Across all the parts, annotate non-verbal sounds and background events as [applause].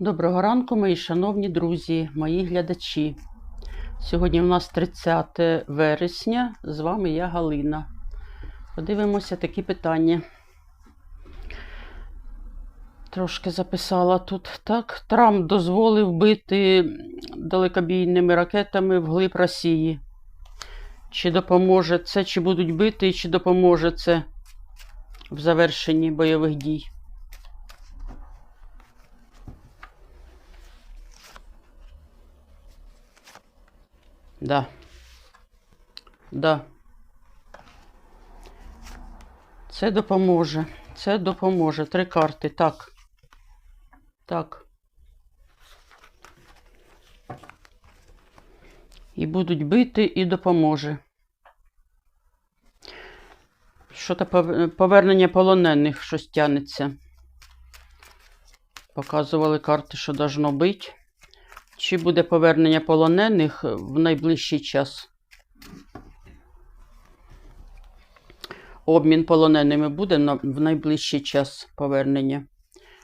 Доброго ранку, мої шановні друзі, мої глядачі. Сьогодні у нас 30 вересня. З вами я Галина. Подивимося такі питання. Трошки записала тут. Так, Трамп дозволив бити далекобійними ракетами вглиб Росії. Чи допоможе це, чи будуть бити, чи допоможе це в завершенні бойових дій? Да. Да. Це допоможе. Це допоможе. Три карти. Так. Так. І будуть бити, і допоможе. Що-то повернення полонених щось тянеться. Показували карти, що должно бити. Чи буде повернення полонених в найближчий час? Обмін полоненими буде в найближчий час повернення.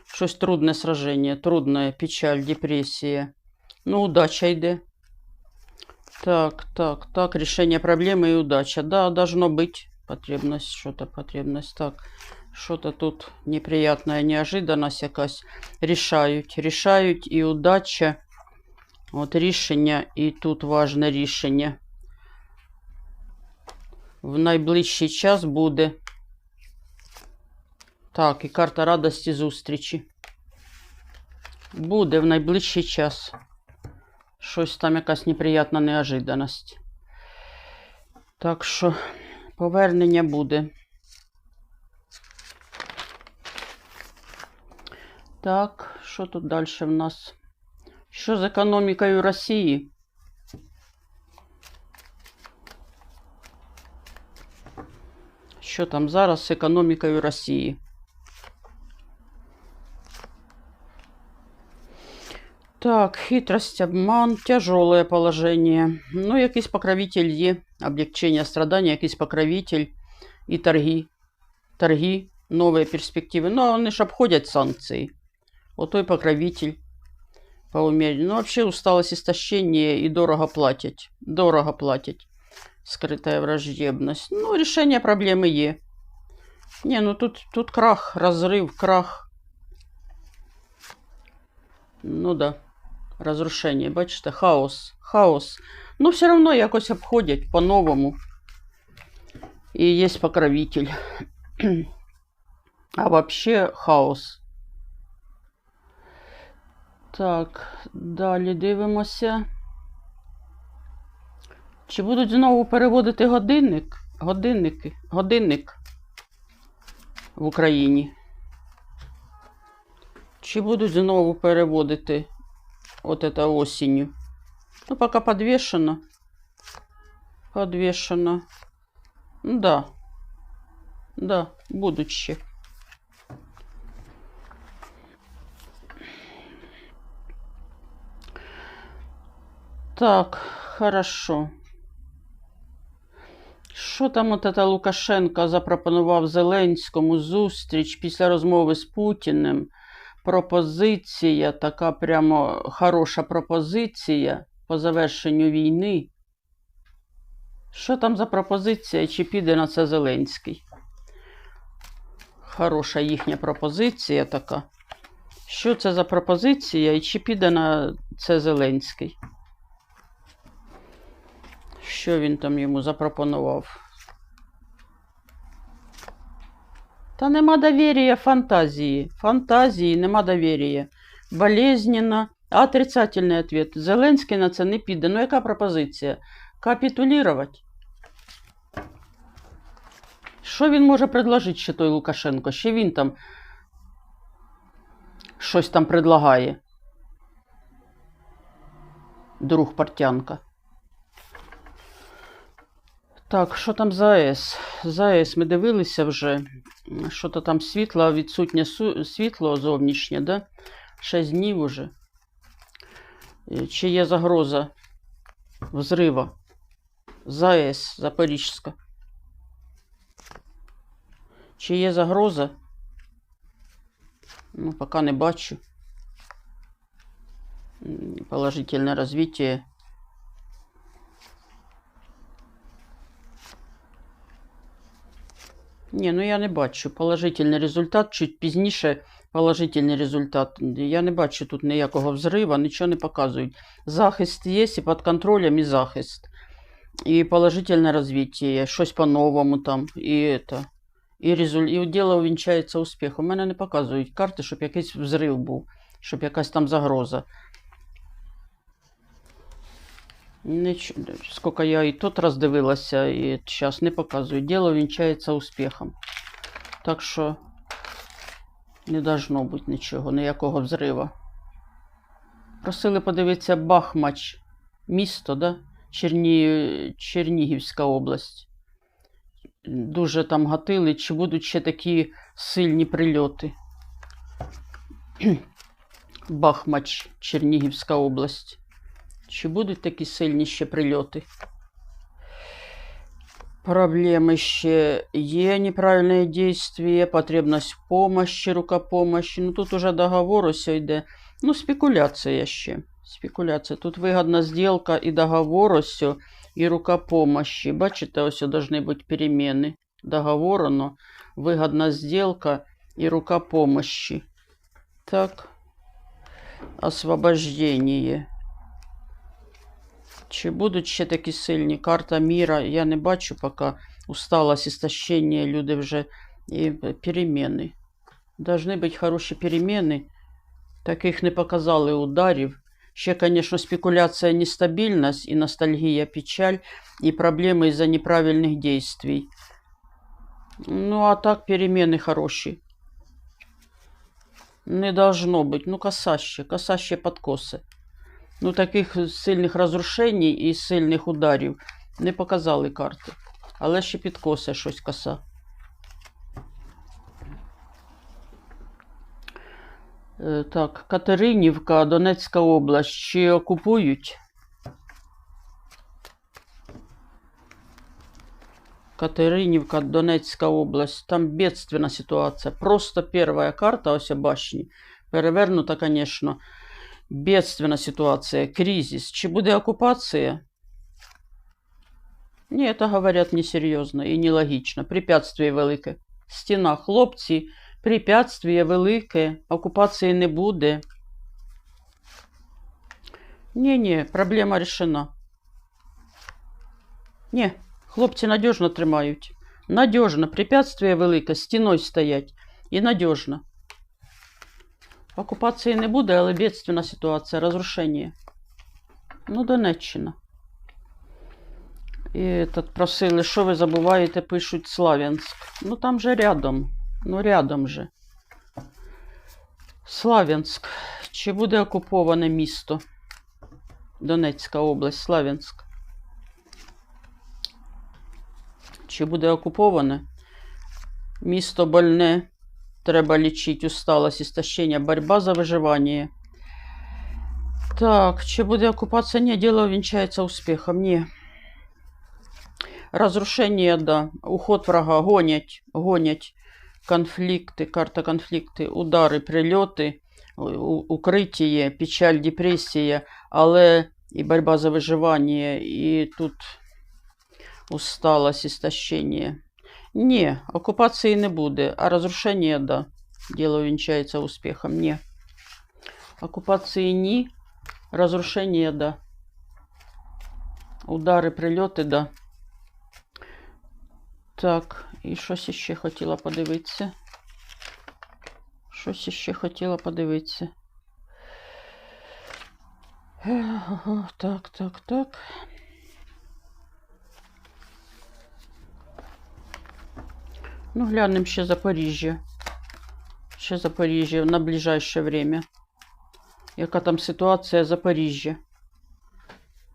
Щось трудне сраження, трудне, печаль, депресія. Ну, удача йде. Так, так, так, решение проблемы и удача. Да, должно быть потребность, что-то потребность. Так, что-то тут неприятная неожиданность якась. Рішають, рішають і удача. От рішення, і тут важне рішення. В найближчий час буде. Так, і карта радості зустрічі. Буде в найближчий час. Щось там якась неприятна неожиданність. Так що повернення буде. Так, що тут далі в нас? Що з економікою Росії? Що там зараз з економікою Росії? Так, хитрость, обман, тяжелое положение. Ну, якийсь покровитель є. Облегчення страдання, якийсь покровитель і торги. Торги, нові перспективи. Ну, вони ж обходять санкції. Отой покровитель по умерению. Ну, вообще усталость, истощение и дорого платять. Дорого платять. Скрытая враждебность. Ну, решение проблемы є. Не, ну тут, тут крах, разрыв, крах. Ну да. Разрушение, бачите, хаос. Хаос. Ну, все равно якось обходять по-новому. І є покровитель. [clears throat] А вообще хаос. Так, далі дивимося. Чи будуть знову переводити годинник? Годинники, годинник в Україні? Чи будуть знову переводити от это осінню? Ну, поки подвішено. Подвішено. Ну, да. Да, будуть ще. Так, хорошо. Що там от это Лукашенко запропонував Зеленському зустріч після розмови з Путіним? Пропозиція, така прямо хороша пропозиція по завершенню війни. Що там за пропозиція? Чи піде на це Зеленський? Хороша їхня пропозиція така. Що це за пропозиція і чи піде на це Зеленський? Що він там йому запропонував? Та нема довір'я фантазії. Фантазії нема довір'я. Болезненно. А отрицательний ответ. Зеленський на це не піде. Ну яка пропозиція? Капітулірувати. Що він може предложити ще той Лукашенко? Ще він там щось там предлагає. Друг Портянка. Так, що там за АЕС? За АЕС ми дивилися вже. Що то там світло, відсутнє світло зовнішнє, да? 6 днів уже. Е, Чи є загроза взрива? За АЕС Запорізька. Чи є загроза? Ну, поки не бачу. Положительное развитие. Ні, ну я не бачу. Положительний результат, чуть пізніше положительний результат. Я не бачу тут ніякого взрива, нічого не показують. Захист є, і під контролем, і захист. І положительне розвиття, щось по-новому там, і это. І, резуль... і діло увінчається успіхом. У мене не показують карти, щоб якийсь взрив був, щоб якась там загроза. Ніч... Скільки я і тут роздивилася, і зараз не показують. Діло вінчається успіхом. Так що не должно бути нічого, ніякого взрива. Просили подивитися Бахмач, місто, да? Черні... Чернігівська область. Дуже там гатили, чи будуть ще такі сильні прильоти. Бахмач, Чернігівська область. Чи будуть такі сильні ще прильоти? Проблемы ще є, неправильное действие, потребность в помощи, рукопомощи. Ну тут уже договор усе йде. Ну, спекуляція ще. Спекуляція. Тут вигодна сделка і договор усе, і рукопомощи. Бачите, ось должны бути перемены. Договор, оно, вигодна сделка і рукопомощи. Так. Освобождение. Чи будуть ще такі сильні? Карта міра я не бачу поки. Усталость, істощення, люди вже і переміни. Должны бути хороші переміни. Таких не показали ударів. Ще, звісно, спекуляція, нестабільність і ностальгія, печаль, і проблеми із-за неправильних дій. Ну, а так перемены хороші. Не должно бути. Ну, коса ще, коса ще подкоси. Ну, таких сильних розрушень і сильних ударів не показали карти. Але ще підкосе щось коса. Е, Так, Катеринівка, Донецька область. Чи окупують? Катеринівка, Донецька область. Там бедственна ситуація. Просто перша карта, ось башні. Перевернута, звісно. Бедственна ситуація, кризис. Чи буде окупація? Ні, це говорять несерйозно і нелогічно. Препятствие велике. Стіна, хлопці, препятствие велике, окупації не буде. Ні, ні, проблема рішена. Ні, хлопці надіжно тримають. Надіжно, препятствие велике, стіною стоять. І надіжно. Окупації не буде, але бедственна ситуація, розрушення. Ну, Донеччина. І этот, просили, що ви забуваєте, пишуть Славянськ. Ну там же рядом. Ну, рядом же. Славянськ. Чи буде окуповане місто? Донецька область, Славянськ. Чи буде окуповане? Місто больне. Треба лічити усталость, істощення, боротьба за виживання. Так, чи буде окупація? Ні, діло вінчається успіхом. Ні. Разрушение, да. Уход врага. Гонять. Гонять. Конфлікти, карта конфлікти, удари, прильоти, укриття, печаль, депресія, але і боротьба за виживання, і тут усталость, істощення. Ні, окупації не буде, а розрушення, да. Діло вінчається успіхом. Ні. Окупації ні. Розрушення, да. Удари, прильоти, да. Так, і щось ще хотіла подивитися. Щось ще хотіла подивитися. Так, так, так. Ну, глянемо ще Запоріжжя. Ще Запоріжжя на ближайше время. Яка там ситуація Запоріжжя?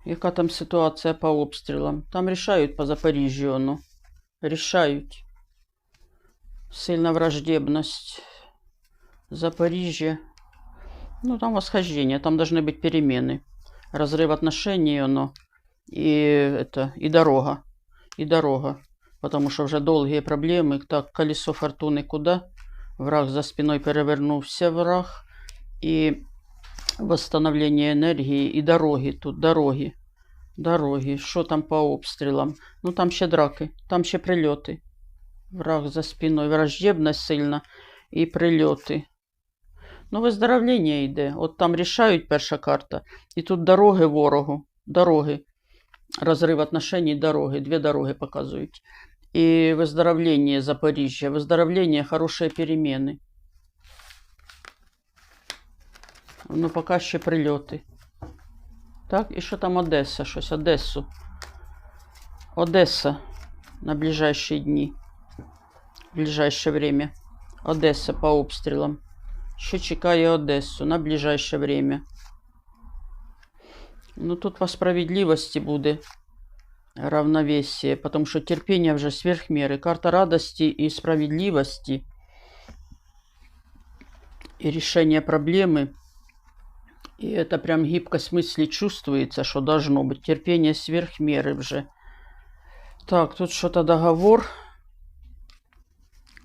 Яка там ситуація по обстрілам? Там рішають по Запоріжжю, ну. Рішають. Сильна враждебность. Запоріжжя. Ну, там восхождение, там должны быть перемены. Разрыв отношений, оно. И это, и дорога. И дорога. Потому что вже долгие проблемы. Так, колесо фортуны куда? Враг за спиной перевернувся враг. І Восстановлення енергії і дороги тут, дороги. Дороги. Що там по обстрілам? Ну там ще драки, там ще прильоти. Враг за спиною, враждебність сильна і прильоти. Ну, виздоровлення йде. От там рішають перша карта. І тут дороги ворогу. Дороги. Розрив отношений, дороги. Дві дороги показують. І виздоровлення Запоріжжя. Виздоровлення, хороші переміни. Ну, поки ще прильоти. Так, і що там Одеса? Щось Одесу. Одеса на ближайшие дни. В ближайшее время. Одеса по обстрілам. Що чекає Одесу на ближайшее время. Ну, тут по справедливости буде равновесие, потому что терпение вже сверх меры. Карта радости и справедливости и решение проблемы. И это прям гибкость мысли чувствуется, что должно быть. Терпение сверх меры уже. Так, тут что-то договор.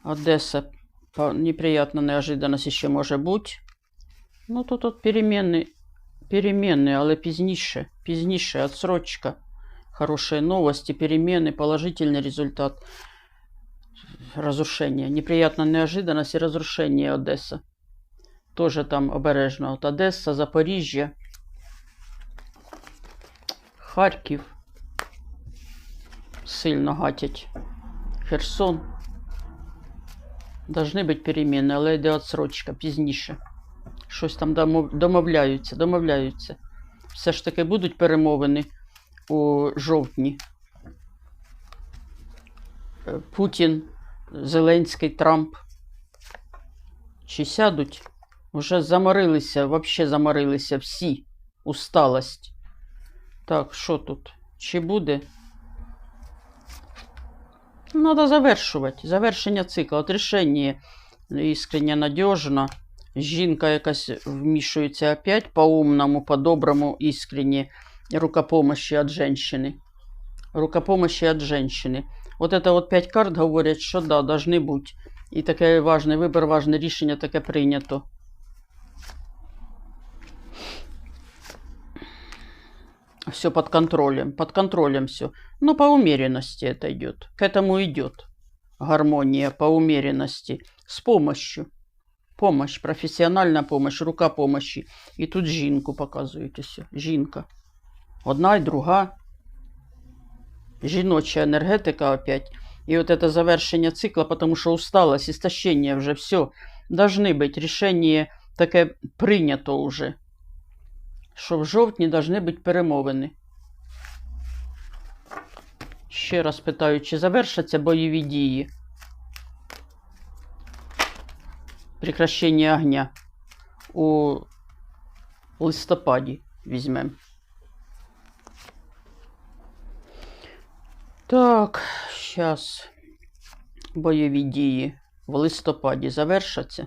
Одесса. По- Неприятная неожиданность еще может быть. Ну, тут от перемены. Перемены, але пізніше. Пізніше, отсрочка. Хорошие новости, перемены, положительный результат. Разрушение. Неприятная неожиданность и разрушение Одесса. Тоже там обережно. От Одеса, Запоріжжя, Харків. Сильно гатять. Херсон. Должны бути переміни, але йде отсрочка пізніше. Щось там домов- домовляються, домовляються. Все ж таки будуть перемовини у жовтні. Е, Путін, Зеленський, Трамп. Чи сядуть? Уже заморилися, вообще заморилися всі. Усталость. Так, що тут? Чи буде? Надо завершувати. Завершення цикла. От рішення іскренне надіжно. Жінка якась вмішується опять по-умному, по-доброму, искренне. Рукопомощи от женщины. Рукопомощи от женщины. Вот это вот пять карт говорять, що да, должны бути. І таке важний вибір, важне рішення таке прийнято. Все под контролем, под контролем все. Но по умеренности это идет. К этому идет гармония по умеренности. С помощью. Помощь, професіональна помощь, рука помощи. І тут жінку показують ось. Жінка. Одна і друга. Жіноча енергетика опять. І от это завершення цикла, потому що усталость, істощення вже все. Должны бути рішення таке прийнято уже. Що в жовтні должны бути перемовини. Ще раз питаю, чи завершаться бойові дії? Прекращення огня у листопаді візьмемо. Так, зараз бойові дії в листопаді завершаться.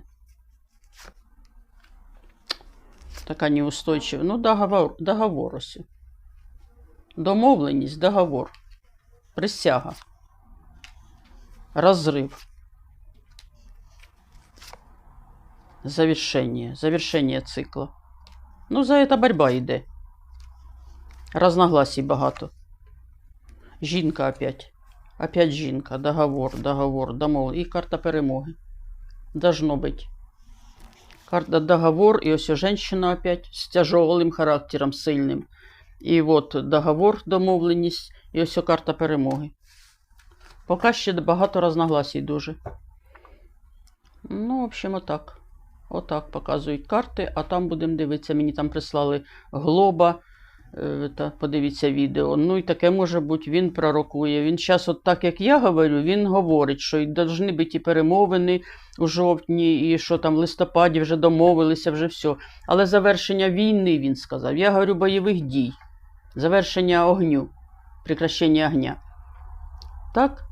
Така неустойчива. Ну, договор, договор. Домовленість, договор. Присяга. Розрив. Завершение. Завершение цикла. Ну, за это борьба йде. Разногласій багато. Жінка опять. Опять жінка. Договор, договор, домов. І карта перемоги. Должно быть. Карта договор, і ось женщина опять з тяжелым характером, сильним. І от договор, домовленість, і ось карта перемоги. Поки ще багато разногласій дуже. Ну, в общем, отак. Отак показують карти, а там будемо дивитися. Мені там прислали глоба. Е, Та подивіться відео. Ну і таке може бути, він пророкує. Він зараз, от так як я говорю, він говорить, що і повинні бути перемовини у жовтні, і що там в листопаді вже домовилися, вже все. Але завершення війни, він сказав. Я говорю бойових дій, завершення огню, прекращення огня. Так?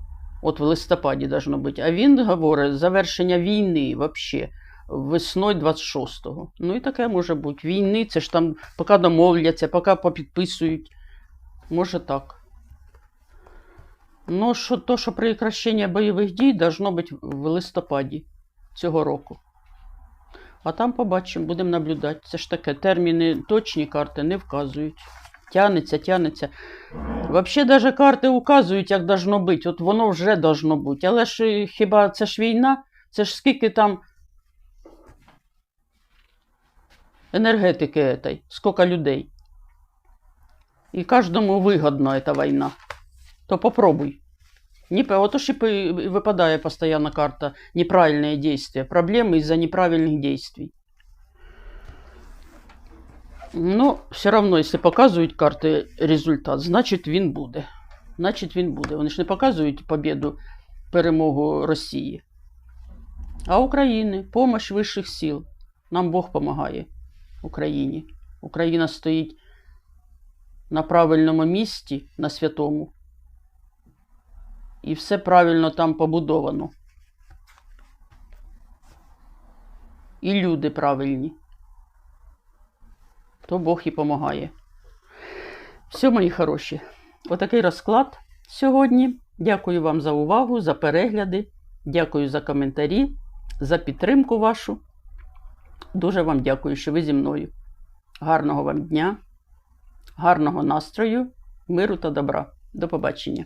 От в листопаді должно бути. А він говорить завершення війни взагалі весною 26-го. Ну і таке може бути. Війни, це ж там поки домовляться, поки попідписують. Може так. Ну, що, то, що прекращення бойових дій должно бути в листопаді цього року. А там побачимо, будемо наблюдати. Це ж таке, терміни точні карти не вказують. Тянеться, тянеться. Взагалі, навіть карти указують, як должно бути. От воно вже должно бути. Але ж е, хіба це ж війна? Це ж скільки там енергетики этой, скільки людей. І кожному вигодна ця війна. То попробуй. Не, п- вот уж и п- выпадает постоянно карта неправильные действия. Проблемы из-за неправильных действий. Ну, все равно, если показують карти результат, значить він буде. Значить він буде. Вони ж не показують победу, перемогу Росії. А України, помощь вищих сил. Нам Бог помагає Україні. Україна стоїть на правильному місці, на святому. І все правильно там побудовано. І люди правильні. То Бог і помагає. Все, мої хороші. Отакий розклад сьогодні. Дякую вам за увагу, за перегляди. Дякую за коментарі, за підтримку вашу. Дуже вам дякую, що ви зі мною. Гарного вам дня, гарного настрою, миру та добра. До побачення.